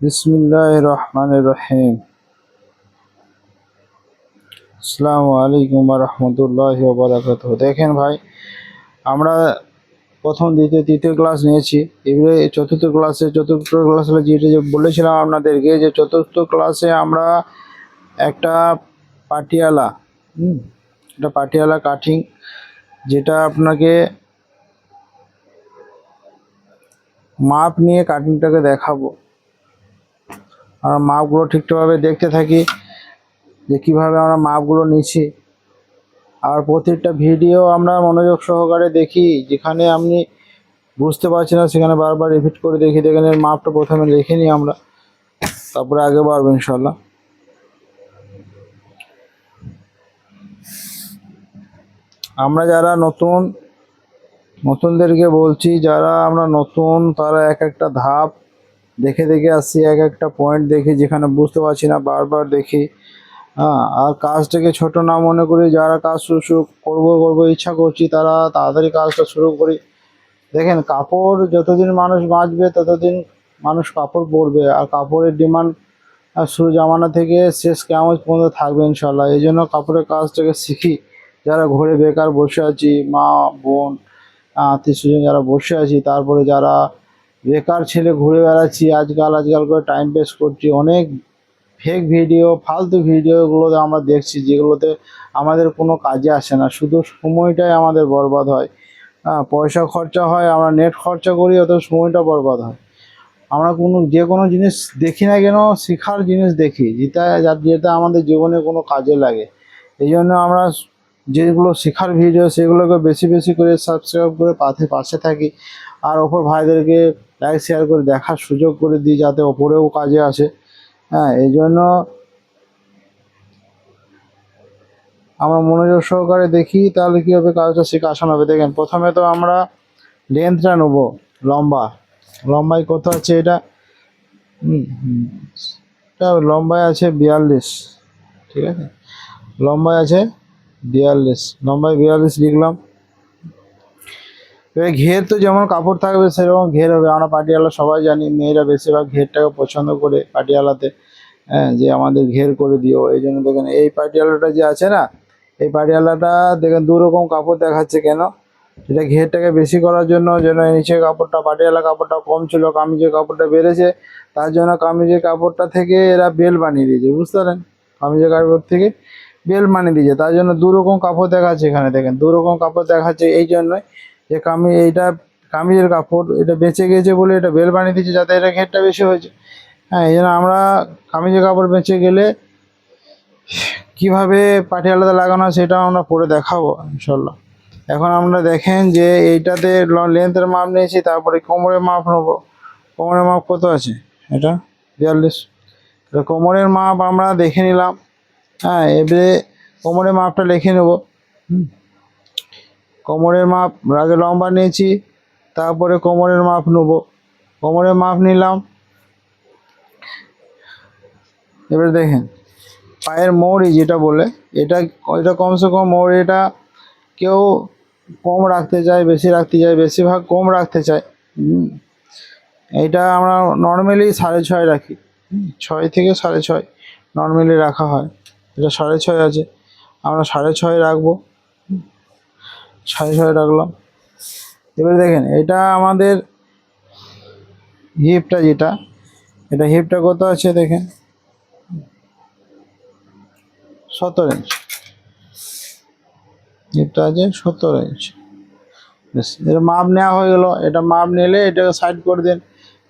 বিসমিল্লাহ রহমান রহিম আসসালামু আলাইকুম রহমতুল্লাহ বারাকাত দেখেন ভাই, আমরা প্রথম দ্বিতীয়, তৃতীয় ক্লাস নিয়েছি। এবারে চতুর্থ ক্লাসে চতুর্থ ক্লাসে যেটা যে বলেছিলাম আপনাদেরকে যে চতুর্থ ক্লাসে আমরা একটা পাটিয়ালা একটা পাটিয়ালা কাটিং, যেটা আপনাকে মাপ নিয়ে কাটিংটাকে দেখাবো। আমরা মাপগুলো ঠিকঠাকভাবে দেখতে থাকি, যে কীভাবে আমরা মাপগুলো নিচ্ছি। আর প্রত্যেকটা ভিডিও আমরা মনোযোগ সহকারে দেখি, যেখানে আপনি বুঝতে পারছি না, সেখানে বারবার রিপিট করে দেখি দেখেন এর মাপটা প্রথমে লিখে নিই আমরা, তারপরে আগে বাড়বো ইনশাল্লাহ আমরা যারা নতুন নতুনদেরকে বলছি, যারা আমরা নতুন, তারা এক একটা ধাপ দেখে দেখে আসছি, এক একটা পয়েন্ট দেখি, যেখানে বুঝতে পারছি না, বারবার দেখি। হ্যাঁ আর কাজটাকে ছোট না মনে করি যারা কাজ শুরু শুরু করব করব, ইচ্ছা করছি, তারা তাড়াতাড়ি কাজটা শুরু করি। দেখেন, কাপড় যতদিন মানুষ বাঁচবে ততদিন মানুষ কাপড় পরবে, আর কাপড়ের ডিমান্ড শুরু জামানা থেকে শেষ কেমন পর্যন্ত থাকবে ইনশাল্লাহ এই জন্য কাপড়ের কাজটাকে শিখি। যারা ঘরে বেকার বসে আছি, মা, বোন আত্মীয় স্বজন যারা বসে আছি, তারপরে যারা বেকার ছেলে ঘুরে বেড়াচ্ছি, আজকাল আজকাল করে টাইম পাস করছি, অনেক ফেক ভিডিও ফালতু ভিডিওগুলোতে আমরা দেখছি যেগুলোতে আমাদের কোনো কাজে আসে না। শুধু সময়টাই আমাদের বরবাদ হয়। পয়সা খরচা হয়, আমরা নেট খরচা করি অত সময়টা বরবাদ হয়। আমরা কোনো, যে কোনো জিনিস দেখি না কেন, শেখার জিনিস দেখি, যেটা যেটা আমাদের জীবনে কোনো কাজে লাগে। এই জন্য আমরা যেগুলো শেখার ভিডিও সেগুলোকে বেশি বেশি করে সাবস্ক্রাইব করে পাশে পাশে থাকি। আর ওপর ভাইদেরকে লাইক শেয়ার করে দেখার সুযোগ করে দিই যাতে ওপরেও কাজে আসে। হ্যাঁ এই জন্য আমরা মনোযোগ সহকারে দেখি, তাহলে কী হবে? কাজটা শেখা আসান হবে। দেখেন, প্রথমে তো আমরা লেন্থটা নেব, লম্বা। লম্বায় কত আছে। এটা? লম্বায় আছে বিয়াল্লিশ। ঠিক আছে? লম্বায় আছে বিয়াল্লিশ, লম্বায় বিয়াল্লিশ লিখলাম। এবার ঘের তো যেমন কাপড় থাকবে, সেরকম ঘের হবে। আমরা পাটিয়ালা সবাই জানি, মেয়েরা বেশিরভাগ ঘেরটাকে পছন্দ করে পাটিয়ালাতে হ্যাঁ যে আমাদের ঘের করে দিও। এই জন্য দেখেন, এই পাটিয়ালাটা যে আছে না, এই পাটিয়ালাটা দেখেন দু রকম কাপড় দেখাচ্ছে কেন? এটা ঘেরটাকে বেশি করার জন্য যেন নিচে কাপড়টা, পাটিয়ালা কাপড়টা কম ছিল, কামিজের কাপড়টা বেড়েছে, তার জন্য কামিজের কাপড়টা থেকে এরা বেল বানিয়ে দিয়েছে, বুঝতে পারেন? কামিজের কাপড় থেকে বেল বানিয়ে দিয়েছে, তার জন্য দু রকম কাপড় দেখাচ্ছে এখানে, দেখেন, দু রকম কাপড় দেখাচ্ছে এই জন্যই যে কামি, এইটা কামিজের কাপড়, এটা বেঁচে গেছে বলে এটা বেল বানিয়ে দিয়েছে যাতে এটা ঘেরটা বেশি হয়েছে। হ্যাঁ এই জন্য আমরা কামিজের কাপড় বেঁচে গেলে কীভাবে পাটিয়ালাতে লাগানো হয় সেটা আমরা পরে দেখাবো ইনশাল্লাহ এখন আমরা দেখেন যে এইটাতে লেন্থের মাপ নিয়েছি, তারপরে কোমরের মাপ নেব। কোমরের মাপ কত আছে? এটা বিয়াল্লিশ। কোমরের মাপ আমরা দেখে নিলাম। হ্যাঁ এবারে কোমরের মাপটা লিখে নেব। কোমরের মাপ আগে লম্বা নিয়েছি, তারপরে কোমরের মাপ নেব। কোমরের মাপ নিলাম। এবার দেখেন, পায়ের মৌরি যেটা বলে, এটা এটা কমসে কম মৌরিটা কেউ কম রাখতে চায়, বেশি রাখতে চায়, বেশিরভাগ কম রাখতে চায়। এটা আমরা নর্মালি সাড়ে ছয় রাখি। ছয় থেকে সাড়ে ছয় নর্মালি রাখা হয়। এটা সাড়ে ছয় আছে। আমরা সাড়ে ছয় রাখব। সাড়ে ছয় রাখলাম। এবারে দেখেন, এটা আমাদের হিপটা যেটা, এটা হিপটা কত আছে দেখেন? সতেরো ইঞ্চ। হিপটা আছে সতেরো ইঞ্চ। বেশ এর মাপ নেওয়া হয়ে গেল। এটা মাপ নিলে এটাকে সাইড করে দিন।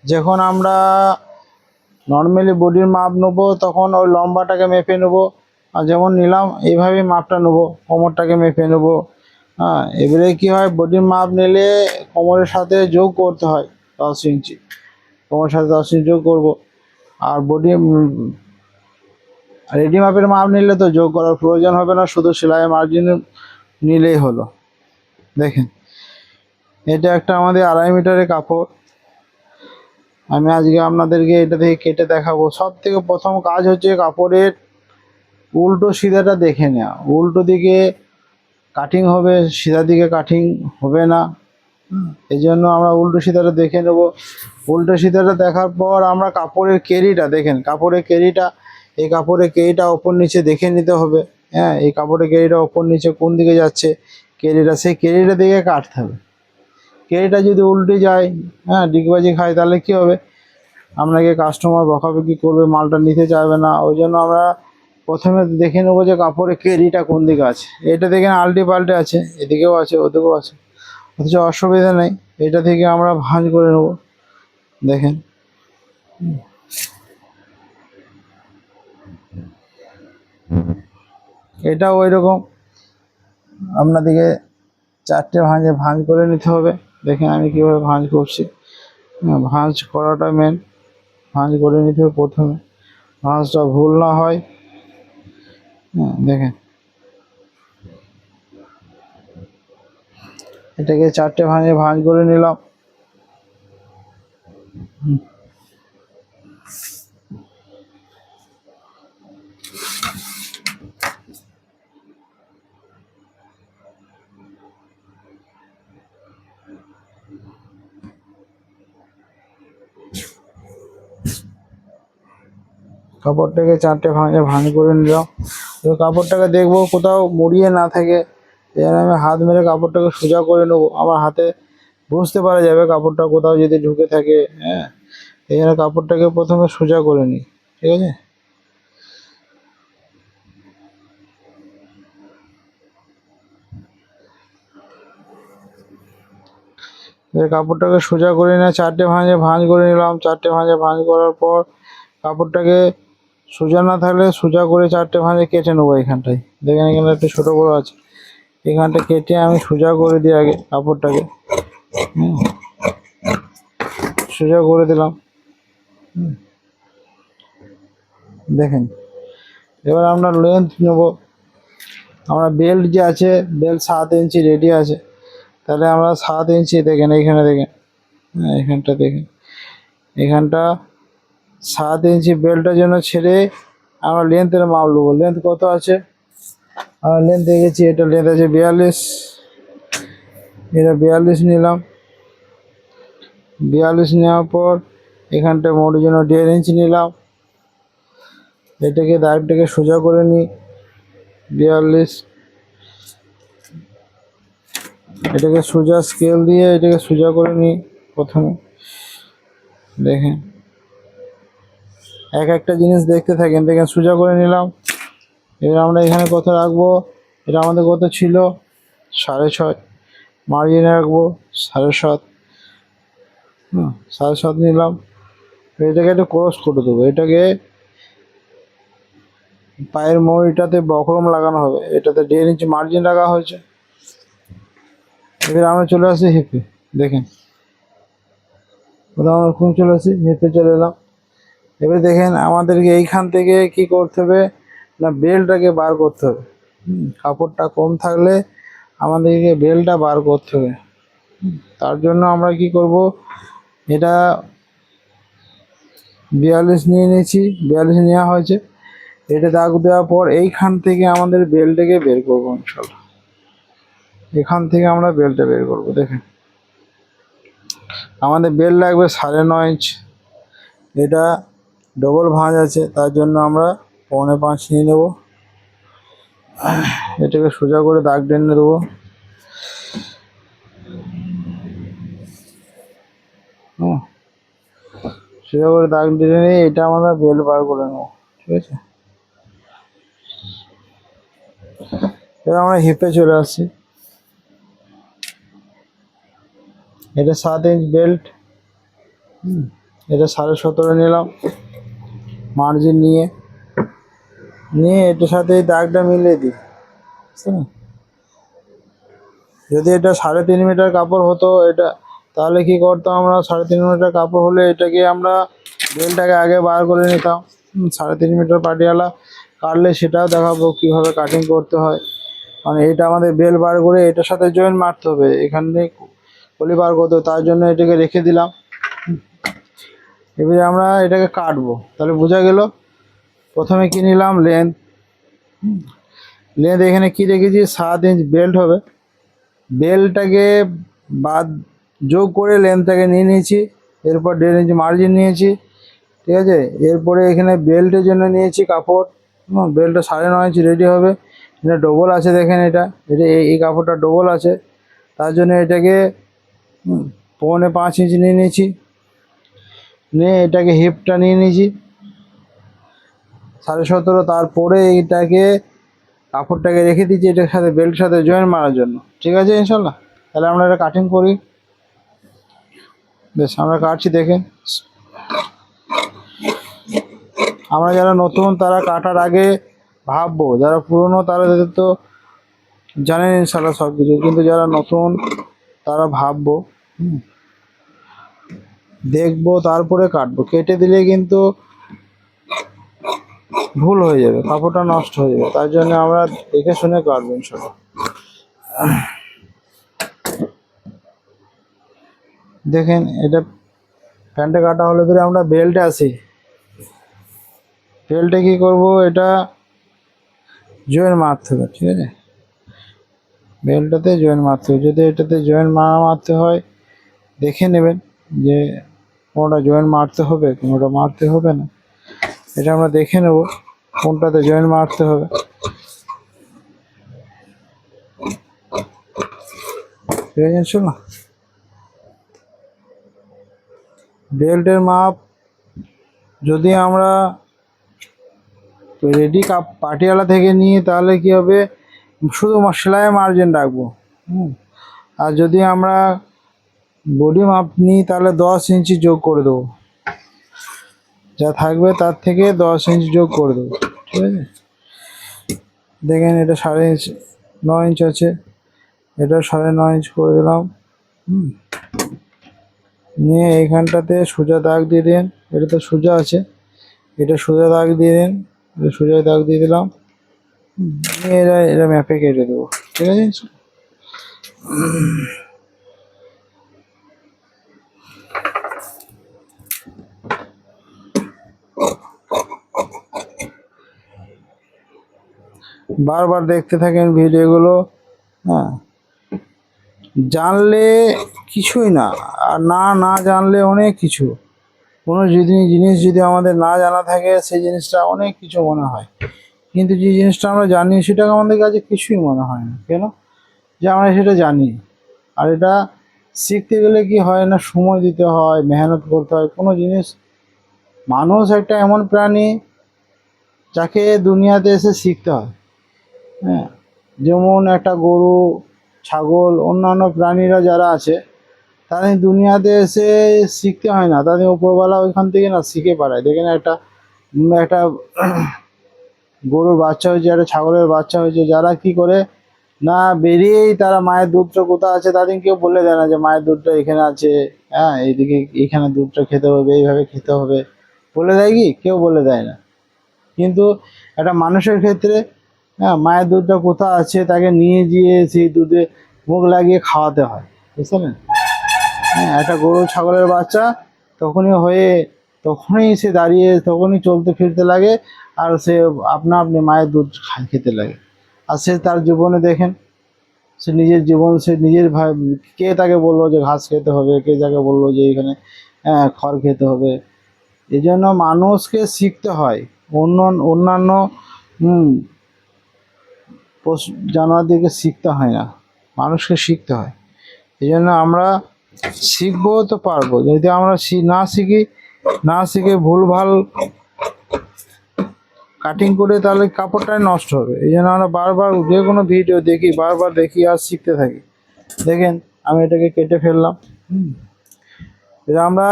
যখন আমরা নর্মালি বডির মাপ নেব, তখন ওই লম্বাটাকে মেপে নেব। আর যেমন নিলাম এইভাবেই মাপটা নেব, কোমরটাকে মেপে নেব। হ্যাঁ এবারে কি হয় বডির মাপ নিলে কোমরের সাথে যোগ করতে হয় দশ ইঞ্চি। কোমরের সাথে দশ ইঞ্চি যোগ করব। আর বডি রেডি মাপের মাপ নিলে তো যোগ করার প্রয়োজন হবে না, শুধু সেলাই মার্জিন নিলেই হলো। দেখেন, এটা একটা আমাদের আড়াই মিটারের কাপড়। আমি আজকে আপনাদেরকে এটা থেকে কেটে দেখাবো। সব থেকে প্রথম কাজ হচ্ছে কাপড়ের উল্টো সিধাটা দেখে নেওয়া উল্টো দিকে কাটিং হবে সিধা দিকে কাটিং হবে না। এই জন্য আমরা উল্টো সিধাটা দেখে নেব। উল্টো সিধাটা দেখার পর আমরা কাপড়ের কেরিটা দেখেন কাপড়ের কেরিটা এই কাপড়ের কেরিটা ওপর নিচে দেখে নিতে হবে। হ্যাঁ এই কাপড়ের কেরিটা ওপর নিচে কোন দিকে যাচ্ছে কেরিটা সেই কেরিটা দিকে কাটতে হবে। কেরিটা যদি উল্টে যায় হ্যাঁ ডিগবাজি খায় তাহলে কি হবে? আপনাকে কাস্টমার বকাবকি করবে মালটা নিতে চাইবে না। ওই জন্য আমরা প্রথমে দেখে নেব যে কাপড়ের কেরিটা কোন দিকে আছে। এটা দেখেন আলটি পাল্টে আছে এদিকেও আছে ওদিকেও আছে। অথচ অসুবিধা নেই এটা থেকে আমরা ভাঁজ করে নেব। দেখেন। এটা ওই রকম আপনাদেরকে চারটে ভাঁজে ভাঁজ করে নিতে হবে। দেখেন আমি কীভাবে ভাঁজ করছি। হ্যাঁ, ভাঁজ করাটা মেন ভাঁজ করে নিতে হবে প্রথমে। ভাঁজটা ভুল না হ্যাঁ। দেখেন এটাকে চারটে ভাঙে ভাঁজ করে নিলাম হুম। কাপড়টাকে চারটে ভাঁজে ভাঁজ করে নিলাম কাপড়টাকে দেখব কোথাও মুড়িয়ে না থাকে। এখানে আমি হাত মেরে কাপড়টাকে সোজা করে নেব। আমার হাতে বুঝতে পারা যাবে কাপড়টা কোথাও যদি ঢুকে থাকে হ্যাঁ। এই জন্য কাপড়টাকে প্রথমে সোজা করে নিই, ঠিক আছে? কাপড়টাকে সোজা করে নিয়ে চারটে ভাঁজে ভাঁজ করে নিলাম। চারটে ভাঁজে ভাঁজ করার পর কাপড়টাকে সোজা না থাকলে সোজা করে চারটে ভাঁজে কেটে নেব এখানটায়। দেখেন এখানে একটা ছোটো বড়ো আছে। এখানটা কেটে আমি সোজা করে দিই আগে কাপড়টাকে। সোজা করে দিলাম। দেখেন। এবার আমরা লেন্থ নেব। আমরা বেল্ট যে আছে বেল্ট সাত ইঞ্চি রেডি আছে, তাহলে আমরা সাত ইঞ্চি দেখেন, এইখানে দেখেন। হ্যাঁ এখানটা দেখেন। এখানটা সাত ইঞ্চি বেল্টের জন্য ছেড়ে আমরা লেন্থের মাপ নেব। লেন্থ কত আছে? আমরা লেন্থ দেখেছি, এটা লেন্থ আছে বিয়াল্লিশ। এটা বিয়াল্লিশ নিলাম। বিয়াল্লিশ নেওয়ার পর এখানটা মোটের জন্য দেড় ইঞ্চি নিলাম। এটাকে দাগটাকে সোজা করে নিই বিয়াল্লিশ। এটাকে সোজা স্কেল দিয়ে এটাকে সোজা করে নিই প্রথমে। দেখেন। এক একটা জিনিস দেখতে থাকেন। দেখেন, সোজা করে নিলাম। এবার আমরা এখানে কত রাখব? এটা আমাদের কত ছিল? সাড়ে ছয়। মার্জিনে রাখব, সাড়ে সাত। সাড়ে সাত নিলাম। এটাকে একটু ক্রস করে দেবো। এটাকে পায়ের মইটাতে বকরম লাগানো হবে। এটাতে দেড় ইঞ্চি মার্জিন রাখা হয়েছে। এবার আমরা চলে আসি হেপে। দেখেন। আমরা কোন চলে আসি, হেপে চলে এলাম। এবার দেখেন আমাদেরকে এইখান থেকে কি করতে হবে? না, বেলটাকে বার করতে হবে। কাপড়টা কম থাকলে আমাদেরকে বেলটা বার করতে হবে। তার জন্য আমরা কি করব? এটা বিয়াল্লিশ নিয়ে নিয়েছি, বিয়াল্লিশ নেওয়া হয়েছে। এটা দাগ দেওয়ার পর এইখান থেকে আমাদের বেলটাকে বের করব ইনশাল্লাহ। এখান থেকে আমরা বেলটা বের করব, দেখেন। আমাদের বেল লাগবে সাড়ে নয় ইঞ্চ। এটা ডবল ভাঁজ আছে তার জন্য আমরা পৌনে পাঁচ নিয়ে নেব। এটাকে সোজা করে দাগ টেনে দেবো। সোজা করে দাগ টেনে নিয়ে এটা আমরা বেল বার করে নেব ঠিক আছে? এবার আমরা হিপে চলে আসছি। এটা সাত ইঞ্চ বেল্ট হুম, এটা সাড়ে সতেরো নিলাম। মার্জিন নিয়ে নিয়ে এটার সাথে এই দাগটা মিলিয়ে দিই? যদি এটা সাড়ে তিন মিটার কাপড় হতো, এটা তাহলে কি করতাম আমরা সাড়ে তিন মিটার কাপড় হলে এটাকে আমরা বেলটাকে আগে বার করে নিতাম সাড়ে তিন মিটার পাটিয়ালা কাটলে সেটাও দেখাবো কীভাবে কাটিং করতে হয় মানে এটা আমাদের বেল বার করে এটার সাথে জয়েন মারতে হবে এখানে কলি বার করতে তার জন্য এটাকে রেখে দিলাম। এবারে আমরা এটাকে কাটবো। তাহলে বোঝা গেল, প্রথমে কি নিলাম? লেন্থ লেন্থ এখানে কি রেখেছি? সাত ইঞ্চ বেল্ট হবে। বেল্টটাকে বাদ, যোগ করে লেন্থটাকে নিয়ে নিয়েছি। এরপর দেড় ইঞ্চ মার্জিন নিয়েছি। ঠিক আছে? এরপরে এখানে বেল্টের জন্য নিয়েছি কাপড়। বেল্টটা সাড়ে নয় ইঞ্চি রেডি হবে। এটা ডবল আছে দেখেন এটা। এটা এই কাপড়টা ডবল আছে। তার জন্য এটাকে পৌনে পাঁচ ইঞ্চি নিয়ে নিয়েছি। নিয়ে এটাকে হিপটা নিয়ে নিয়েছি। সাড়ে সতেরো, তারপরে এটাকে কাপড়টাকে রেখে দিয়েছি, এটার সাথে বেল্টের সাথে জয়েন মারার জন্য। ঠিক আছে, ইনশাল্লাহ? তাহলে আমরা এটা কাটিং করি। বেশ, আমরা কাটছি, দেখে। আমরা যারা নতুন, তারা কাটার আগে ভাববো। যারা পুরনো, তারা তাদের তো জানেন ইনশাল্লাহ সব কিছু কিন্তু যারা নতুন, তারা ভাববো। হুম। দেখব, তারপরে কাটবো। কেটে দিলে কিন্তু ভুল হয়ে যাবে, কাপড়টা নষ্ট হয়ে যাবে। তার জন্য আমরা দেখে শুনে কাটবো ইনশাল্লাহ। দেখেন, এটা প্যান্টে কাটা হলে পরে আমরা বেল্টে আসি বেল্টে কি করব, এটা জয়েন মারতে হবে, ঠিক আছে? বেল্টটাতে জয়েন মারতে হবে। যদি এটাতে জয়েন মারা মারতে হয়, দেখে নেবেন যে কোনটা জয়েন মারতে হবে, কোনোটা মারতে হবে না। এটা আমরা দেখে নেব কোনটাতে জয়েন মারতে হবে। আছে বেল্টের মাপ যদি আমরা রেডি কাপ পাটিয়ালা থেকে নিই, তাহলে কি হবে? শুধু সেলাই মার্জিন রাখব। হুম। আর যদি আমরা বডি মাপ নিই তাহলে দশ ইঞ্চি যোগ করে দেবো। যা থাকবে তার থেকে দশ ইঞ্চি যোগ করে দেবো, ঠিক আছে? দেখেন এটা সাড়ে ইঞ্চ, নয় ইঞ্চ আছে। এটা সাড়ে নয় ইঞ্চ করে দিলাম। নিয়ে এইখানটাতে সোজা দাগ দিয়ে দিন। এটা তো সোজা আছে। এটা সোজা দাগ দিয়ে দিন। এটা সোজা দাগ দিয়ে দিলাম। নিয়ে এটা এটা ম্যাপে কেটে দেবো, ঠিক আছে? বারবার দেখতে থাকেন ভিডিওগুলো হ্যাঁ। জানলে কিছুই না, আর না না জানলে অনেক কিছু। কোনো যদি, জিনিস যদি আমাদের না জানা থাকে, সেই জিনিসটা অনেক কিছু মনে হয়। কিন্তু যে জিনিসটা আমরা জানি, সেটা আমাদের কাছে কিছুই মনে হয় না। কেন? যে আমরা সেটা জানি। আর এটা শিখতে গেলে কি হয় না, সময় দিতে হয়, মেহনত করতে হয়, কোনো জিনিস। মানুষ একটা এমন প্রাণী, যাকে দুনিয়াতে এসে শিখতে হ্যাঁ। যেমন একটা গরু, ছাগল, অন্যান্য প্রাণীরা যারা আছে, তাদের দুনিয়াতে এসে শিখতে হয় না। তাদের উপরবেলা ওইখান থেকে না শিখে পাঠায় দেখেন একটা একটা গরুর বাচ্চা হয়েছে, একটা ছাগলের বাচ্চা হয়েছে, যারা কি করে না বেরিয়েই তারা মায়ের দুধটা কোথায় আছে, তাদের কেউ বলে দেয় না যে মায়ের দুধটা এখানে আছে। হ্যাঁ এইদিকে এখানে দুধটা খেতে হবে, এইভাবে খেতে হবে। বলে দেয় কি? কেউ বলে দেয় না। কিন্তু একটা মানুষের ক্ষেত্রে হ্যাঁ মায়ের দুধটা কোথায় আছে তাকে নিয়ে গিয়ে সেই দুধে মুখ লাগিয়ে খাওয়াতে হয়। বুঝলেন হ্যাঁ একটা গরু ছাগলের বাচ্চা তখনই হয়ে তখনই সে দাঁড়িয়ে তখনই চলতে ফিরতে লাগে আর সে আপনা আপনি মায়ের দুধ খেতে লাগে। আর সে তার জীবনে দেখেন সে নিজের জীবন সে নিজের ভাই কে তাকে বলল যে ঘাস খেতে হবে কে তাকে বলল যে এখানে হ্যাঁ, খড় খেতে হবে? এই জন্য মানুষকে শিখতে হয় অন্য অন্যান্য জানোয়ারদেরকে শিখতে হয় না, মানুষকে শিখতে হয়। এই জন্য আমরা শিখব তো পারব, যদি আমরা না শিখি, না শিখে ভুলভাল কাটিং করে তাহলে কাপড়টাই নষ্ট হবে। এই জন্য আমরা বারবার যে কোনো ভিডিও দেখি, বারবার দেখি আর শিখতে থাকি। দেখেন, আমি এটাকে কেটে ফেললাম। হুম। আমরা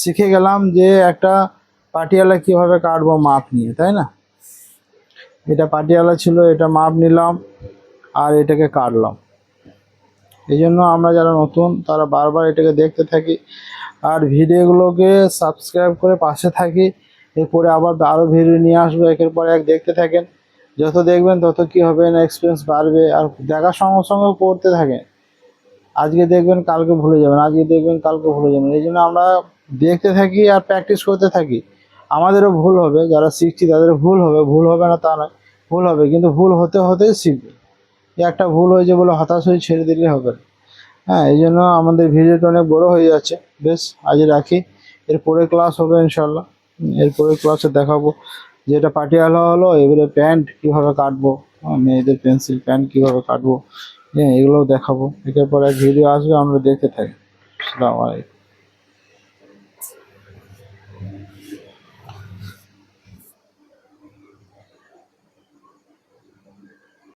শিখে গেলাম যে একটা পাটিয়ালা কীভাবে কাটবো মাপ নিয়ে, তাই না? এটা পাটিয়ালা ছিল, এটা মাপ নিলাম আর এটাকে কাটলাম। এই জন্য আমরা যারা নতুন, তারা বারবার এটাকে দেখতে থাকি আর ভিডিওগুলোকে সাবস্ক্রাইব করে পাশে থাকি। এরপরে আবার আরও ভিডিও নিয়ে আসব, একের পর এক দেখতে থাকেন। যত দেখবেন তত কি হবে, না এক্সপিরিয়েন্স বাড়বে আর দেখার সঙ্গে সঙ্গে করতে থাকেন। আজকে দেখবেন কালকে ভুলে যাবেন, আজকে দেখবেন কালকে ভুলে যাবেন। এই জন্য আমরা দেখতে থাকি আর প্র্যাকটিস করতে থাকি। আমাদেরও ভুল হবে, যারা শিখছি তাদের ভুল হবে ভুল হবে না তা নয়, ভুল হবে, কিন্তু ভুল হতে হতেই শিখবে। একটা ভুল হয়েছে বলে হতাশ হয়ে ছেড়ে দিলে হবে না। হ্যাঁ এই জন্য আমাদের ভিডিওটা অনেক বড় হয়ে যাচ্ছে। বেশ, আজ রাখি। এরপরে ক্লাস হবে ইনশাল্লাহ এরপরে ক্লাসে দেখাবো যেটা পাটিয়ালা হলো এবারে প্যান্ট কীভাবে কাটবো মেয়েদের পেন্সিল প্যান্ট কীভাবে কাটবো হ্যাঁ এগুলোও দেখাবো। একের পর এক ভিডিও আসবে, আমরা দেখতে থাকি। আসসালামু আলাইকুম।